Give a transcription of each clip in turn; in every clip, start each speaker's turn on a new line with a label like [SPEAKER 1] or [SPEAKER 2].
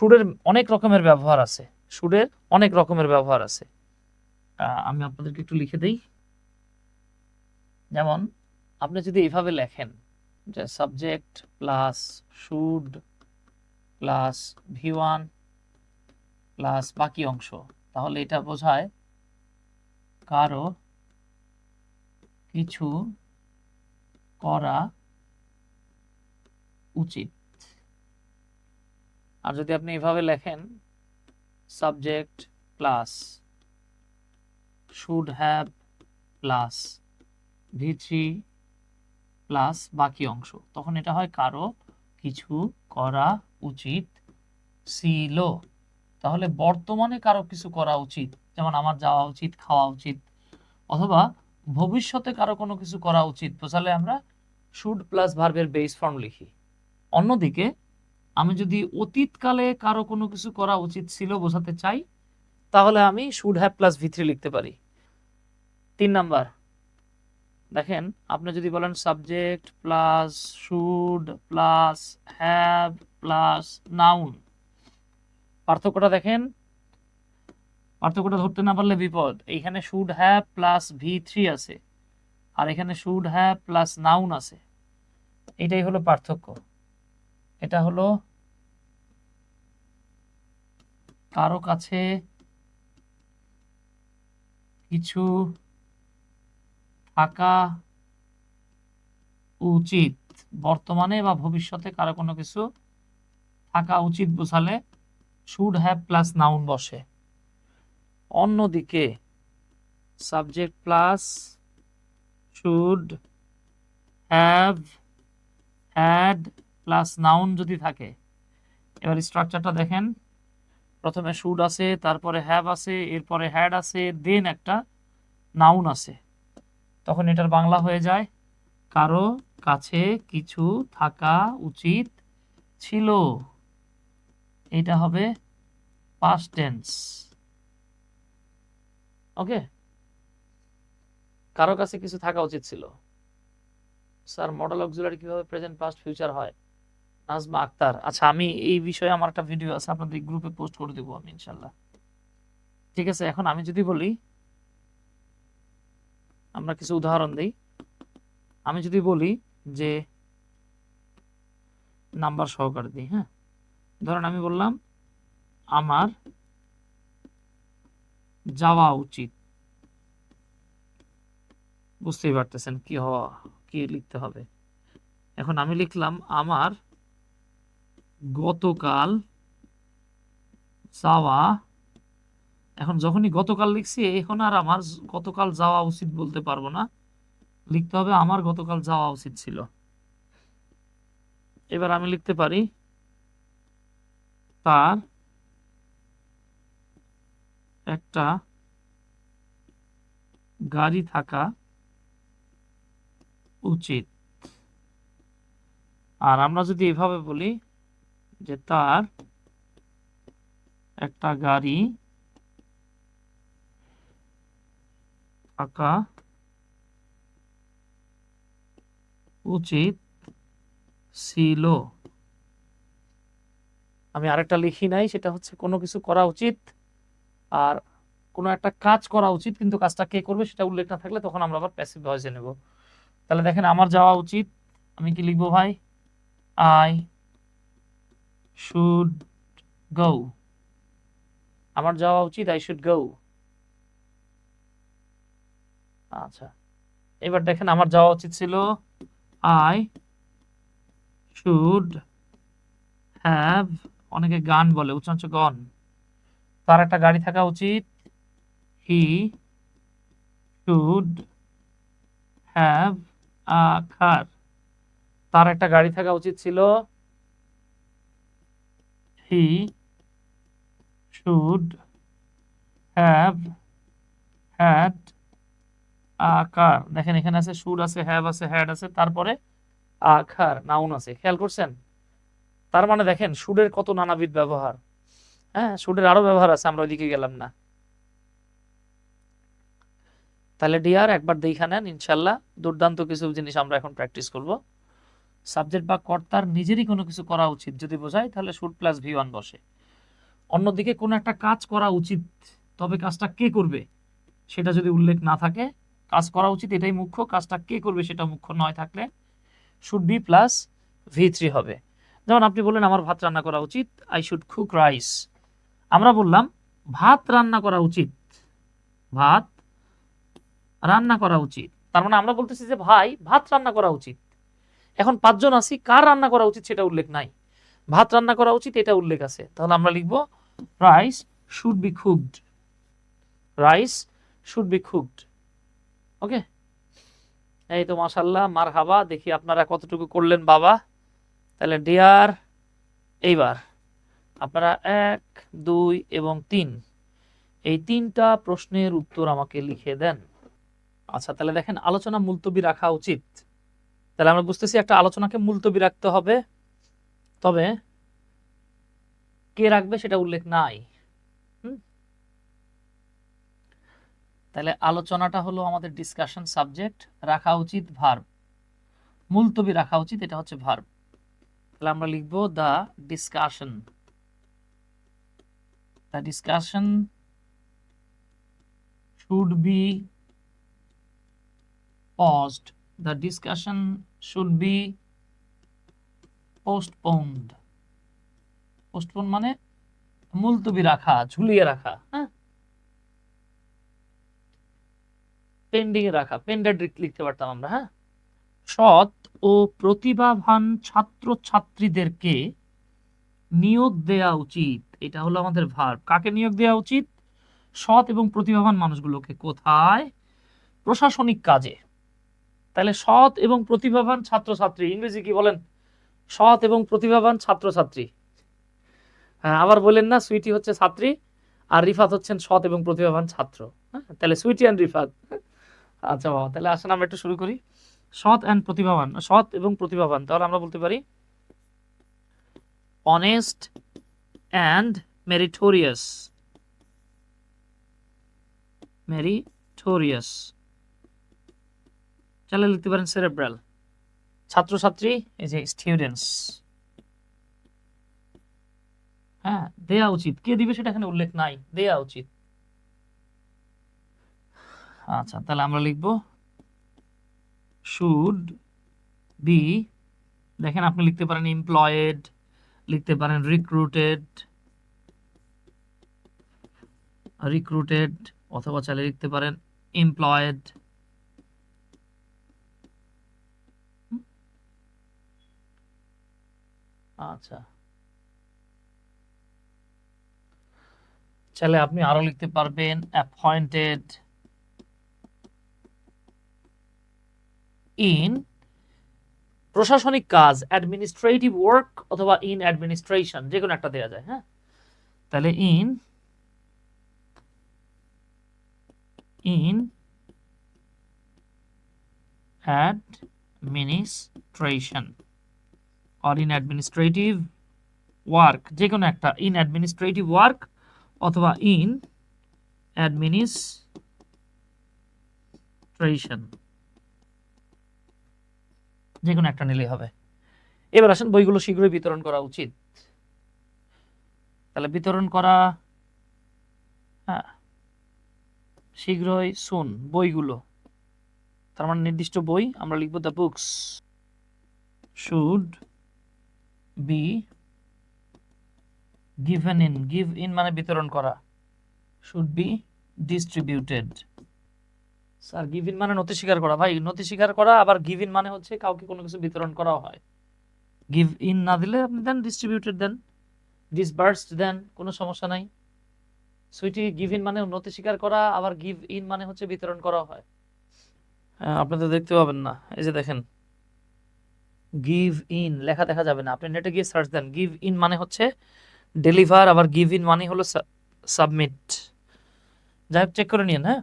[SPEAKER 1] সুরের অনেক রকমের ব্যবহার আছে। সুরের অনেক রকমের ব্যবহার আছে। আমি আপনাদেরকে একটু লিখে দেই। যেমন, আপনি যদি এইভাবে লেখেন যে subject plus should plus V one plus বাকি অংশ, তাহলে এটা বোঝায় কারও কিছু করা উচিত। আর যদি আপনি এভাবে লেখেন subject plus should have plus V three plus বাকি অংশ, তখন এটা হয় কারও কিছু করা উচিত ছিল। তাহলে বর্তমানে কারও কিছু করা উচিত, যেমন আমার যাওয়া উচিত, খাওয়া উচিত, অথবা ভবিষ্যতে কারও কোনো কিছু করা উচিত বোঝালে আমরা শুড প্লাস ভার্বের বেস ফর্ম লিখি। অন্যদিকে আমি যদি অতীতকালে কারও কোনো কিছু করা উচিত ছিল, বোঝাতে চাই, তাহলে আমি should have plus V three লিখতে পারি। তিন নাম্বার। দেখেন, আপনি যদি বলেন subject plus should plus have plus noun পার্থক্যটা দেখেন। পার্থক্যটা ধরতে না পারলে বিপদ। এইখানে should have plus V three আছে, আর এখানে শুড হ্যাভ প্লাস নাউন আছে। এটাই হলো পার্থক্য। এটা হলো কারও কাছে কিছু থাকা উচিত। বর্তমানে বা ভবিষ্যতে কারও কোনো কিছু থাকা উচিত বোঝালে শুড হ্যাভ প্লাস নাউন বসে। অন্যদিকে subject plus should have had plus noun যদি থাকে, এবার স্ট্রাকচারটা দেখেন। প্রথমে শুড আছে, তারপরে হ্যাভ আছে, এরপরে হ্যাড আছে দেন একটা নাউন আছে। তখন এটার বাংলা হয়ে যায়, কারও কাছে কিছু থাকা উচিত ছিল। এটা হবে পাস্ট টেন্স ওকে কারও কাছে কিছু থাকা উচিত ছিল। স্যার মডেল অক্সিলারি কীভাবে প্রেজেন্ট পাস্ট ফিউচার হয়? নাজমা আক্তার। আচ্ছা আমি এই বিষয়ে আমার একটা ভিডিও আছে, আপনাদের গ্রুপে পোস্ট করে দেবো আমি ইনশাল্লাহ ঠিক আছে, এখন আমি যদি বলি, আমরা কিছু উদাহরণ দিই। আমি যদি বলি যে নাম্বার সহকারে দিই হ্যাঁ? ধরেন আমি বললাম, আমার যাওয়া উচিত। বুঝতেই পারতেছেন কি হওয়া, কি লিখতে হবে। এখন আমি লিখলাম, আমার গতকাল যাওয়া এখন যখনই গতকাল লিখছি, এখন আর আমার গতকাল যাওয়া উচিত বলতে পারব না। লিখতে হবে আমার গতকাল যাওয়া উচিত ছিল। এবার আমি লিখতে পারি, তার একটা গাড়ি থাকা উচিত। আর আমরা যদি এভাবে বলি যে তার একটা গাড়ি থাকা উচিত ছিল। আমি আরেকটা লিখি নাই, সেটা হচ্ছে কোনো কিছু করা উচিত আর কোনো একটা কাজ করা উচিত, কিন্তু কাজটা কে করবে সেটা উল্লেখ না থাকলে তখন আমরা আবার প্যাসিভ ভয়েসে নেব। তাহলে দেখেন, আমার যাওয়া উচিত। আমি কি লিখব ভাই? আই শুড গো আমার যাওয়া উচিত আই শুড গো আচ্ছা এবার দেখেন আমার যাওয়া উচিত ছিল আই শুড হ্যাভ অনেকে গান বলে, উচ্চাঞ্চ গন। তার একটা গাড়ি থাকা উচিত হি শুড হ্যাভ আ কার তার একটা গাড়ি থাকা উচিত ছিল he should have had a car দেখেন, এখানে আছে শুড আছে হ্যাভ আছে হ্যাড আছে, তারপরে আখার নাউন আছে। খেয়াল করছেন? তার মানে দেখেন শুডের কত নানাবিধ ব্যবহার। হ্যাঁ শুডের আরও ব্যবহার আছে, আমরা ওইদিকে গেলাম না। তাহলে ডিয়ার একবার দেখা নেন, ইনশাল্লাহ। দুর্দান্ত কিছু জিনিস আমরা এখন প্র্যাকটিস করব। সাবজেক্ট বা কর্তার নিজেরই কোনো কিছু করা উচিত। যদি বোঝায়, তাহলে শুড প্লাস ভি ওয়ান বসে। অন্যদিকে কোনো একটা কাজ করা উচিত, তবে কাজটা কে করবে? সেটা যদি উল্লেখ না থাকে, কাজ করা উচিত এটাই মুখ্য, কাজটা কে করবে সেটা মুখ্য নয় থাকলে should be plus V three হবে। যেমন আপনি বললেন, আমার ভাত রান্না করা উচিত আই শুড কুক রাইস আমরা বললাম, ভাত রান্না করা উচিত, ভাত রান্না করা উচিত। তার মানে আমরা বলতেছি যে, ভাই, ভাত রান্না করা উচিত। এখন পাঁচজন আছি, কার রান্না করা উচিত সেটা উল্লেখ নাই। ভাত রান্না করা উচিত, এটা উল্লেখ আছে। তাহলে আমরা লিখব rice should be cooked rice should be cooked okay এই তো মাশাল্লাহ মার হাবা দেখি আপনারা কতটুকু করলেন, বাবা। তাহলে ডিয়ার এইবার। আপনারা এক, দুই এবং তিন। এই তিনটা প্রশ্নের উত্তর আমাকে লিখে দেন। আচ্ছা তাহলে দেখেন, আলোচনা মুলতবি রাখা উচিত। তাহলে আমরা বুঝতেছি একটা আলোচনাকে মুলতবি রাখতে হবে। তবে কে রাখবে সেটা উল্লেখ নাই? তাহলে আলোচনাটা হলো আমাদের ডিসকাশন সাবজেক্ট রাখা উচিত ভার্ব মুলতবি রাখা উচিত, এটা হচ্ছে ভার্ব তাহলে আমরা লিখব the discussion the discussion should be paused the discussion should be postponed. Postpone মানে মুলতবি রাখা, ঝুলিয়ে রাখা। হ্যাঁ? পেন্ডিং রাখা পেন্ডেড লিখতে পারতাম আমরা হ্যাঁ? সৎ ও প্রতিভাবান ছাত্র ছাত্রীদেরকে নিয়োগ দেয়া উচিত। এটা হলো আমাদের ভার্ব কাকে নিয়োগ দেওয়া উচিত? সৎ এবং প্রতিভাবান মানুষগুলোকে। কোথায়? প্রশাসনিক কাজে। তাহলে সৎ এবং প্রতিভাবান ছাত্রছাত্রী, ইংরেজি কি বলেন? সৎ এবং প্রতিভাবান ছাত্রছাত্রী। হ্যাঁ আবার বলেন না, সুইটি হচ্ছে ছাত্রী আর রিফাত হচ্ছেন সৎ এবং প্রতিভাবান ছাত্র। হ্যাঁ তাহলে সুইটি অ্যান্ড রিফাত। আচ্ছা বাবা, তাহলে আসেন আমরা একটু শুরু করি। সৎ অ্যান্ড প্রতিভাবান, সৎ এবং প্রতিভাবান, তাহলে আমরা বলতে পারি অনেস্ট অ্যান্ড মেরিটোরিয়াস মেরিটোরিয়াস চাইলে লিখতে পারেন সেরেব্রাল ছাত্রছাত্রী, এই যে স্টুডেন্টস হ্যাঁ দেয়া উচিত। কে দিবে সেটা এখানে উল্লেখ নাই। দেয়া উচিত। আচ্ছা তাহলে আমরা লিখব শুড বি দেখেন আপনি লিখতে পারেন এমপ্লয়েড লিখতে পারেন রিক্রুটেড রিক্রুটেড অথবা চাইলে লিখতে পারেন এমপ্লয়েড আচ্ছা। চাইলে আপনি আরও লিখতে পারবেন অ্যাপয়েন্টেড ইন প্রশাসনিক কাজ অ্যাডমিনিস্ট্রেটিভ ওয়ার্ক অথবা ইন অ্যাডমিনিস্ট্রেশন যে কোনো একটা দেওয়া যায় হ্যাঁ? তাহলে in in administration or in administrative work যে কোনো একটা, in administrative work অথবা in administration যে কোনো একটা নিলেই হবে। এবার আসেন বইগুলো শীঘ্রই বিতরণ করা উচিত। তাহলে বিতরণ করা হ্যাঁ শীঘ্রই সুন বইগুলো। তার মানে নির্দিষ্ট বই, আমরা লিখব the books should be given in give in মানে বিতরণ করা should be distributed sir give in মানে নথি স্বীকার করা। ভাই নথি স্বীকার করা আবার গিভ ইন মানে হচ্ছে কাউকে কোনো কিছু বিতরণ করা হয়। গিভ ইন না দিলে আপনি দেন ডিস্ট্রিবিউটেড দেন ডিসবার্সড দেন কোনো সমস্যা নাই। সুইটি গিভ ইন মানে উন্নতি স্বীকার করা আবার গিভ ইন মানে হচ্ছে বিতরণ করা হয়। হ্যাঁ, আপনাদের দেখতে পাবেন না। এই যে দেখেন গিভ ইন লেখা দেখা যাবে না। আপনি নেটে গিয়ে সার্চ দেন গিভ ইন মানে হচ্ছে ডেলিভার আবার গিভ ইন মানে হলো সাবমিট যাই হোক চেক করে নিন হ্যাঁ?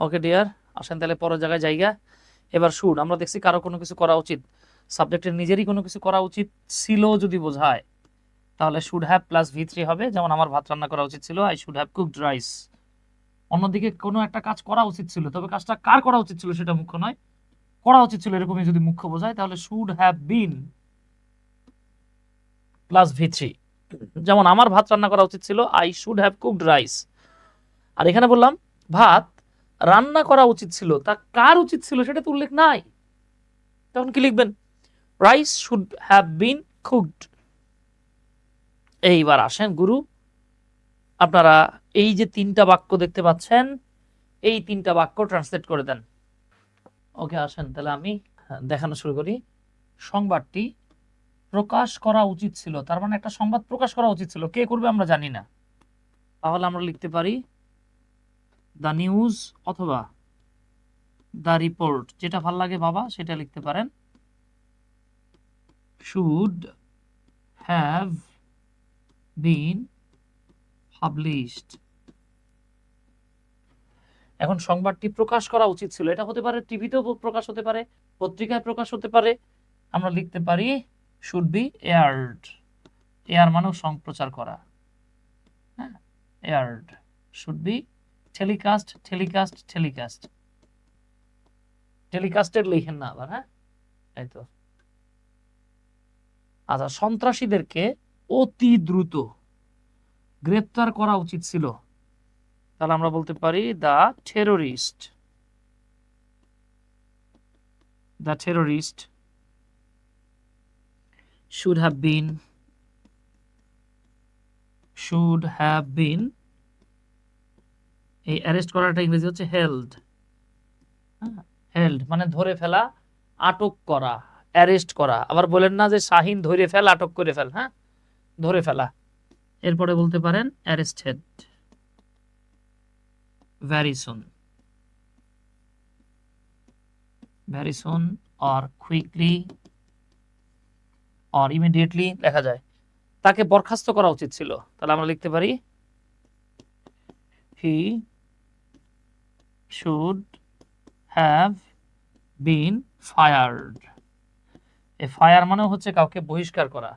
[SPEAKER 1] ওকে ডিয়ার আসেন তাহলে পরের জায়গায় জায়গা। এবার শুড আমরা দেখছি কারও কোনো কিছু করা উচিত। সাবজেক্টের নিজেরই কোনো কিছু করা উচিত ছিল যদি বোঝায়, তাহলে should have plus V three হবে। যেমন আমার ভাত রান্না করা উচিত ছিল I should have cooked rice অন্যদিকে কোনো একটা কাজ করা উচিত ছিল, তবে কাজটা কার করা উচিত ছিল সেটা মুখ্য নয়। করা উচিত ছিল এরকমই যদি মুখ্য বোঝায়, তাহলে should have been plus V three যেমন আমার ভাত রান্না করা উচিত ছিল I should have cooked rice আর এখানে বললাম, ভাত রান্না করা উচিত ছিল, তা কার উচিত ছিল সেটা তো উল্লেখ নাই। তখন কি লিখবেন? Rice should have been cooked এইবার আসেন, গুরু, আপনারা এই যে তিনটা বাক্য দেখতে পাচ্ছেন, এই তিনটা বাক্য ট্রান্সলেট করে দেন। ওকে, আসেন, তাহলে আমি দেখানো শুরু করি। সংবাদটি প্রকাশ করা উচিত ছিল, তার মানে একটা সংবাদ প্রকাশ করা উচিত ছিল। কে করবে আমরা জানি না। তাহলে আমরা লিখতে পারি, দ্য নিউজ অথবা দ্য রিপোর্ট যেটা ভালো লাগে বাবা, সেটা লিখতে পারেন। শুড হ্যাভ বিন পাবলিশড এখন সংবাদটি প্রকাশ করা উচিত ছিল। এটা হতে পারে, টিভিতেও প্রকাশ হতে পারে, পত্রিকায় প্রকাশ হতে পারে। আমরা লিখতে পারি শুড বি এয়ার্ড এয়ার মানেও সম্প্রচার করা। Aired should be telecast telecast telecast টেলিকাস্টের লিখেন না আবার হ্যাঁ? এই তো। আচ্ছা সন্ত্রাসীদেরকে অতি দ্রুত গ্রেপ্তার করা উচিত ছিল। তাহলে আমরা বলতে পারি the terrorist the terrorist should have been, should have been, এই অ্যারেস্ট করাটা ইংরেজি হচ্ছে হেল্ড হেল্ড মানে ধরে ফেলা, আটক করা অ্যারেস্ট করা। আবার বলেন না যে শাহিন ধরে ফেল, আটক করে ফেল হ্যাঁ? ধরে ফেলা। এরপরে বলতে পারেন arrested very soon very soon or quickly or immediately লেখা যায়। তাকে বরখাস্ত করা উচিত ছিল। তাহলে আমরা লিখতে পারি he should have been fired a fire মানে হচ্ছে কাউকে বহিষ্কার করা।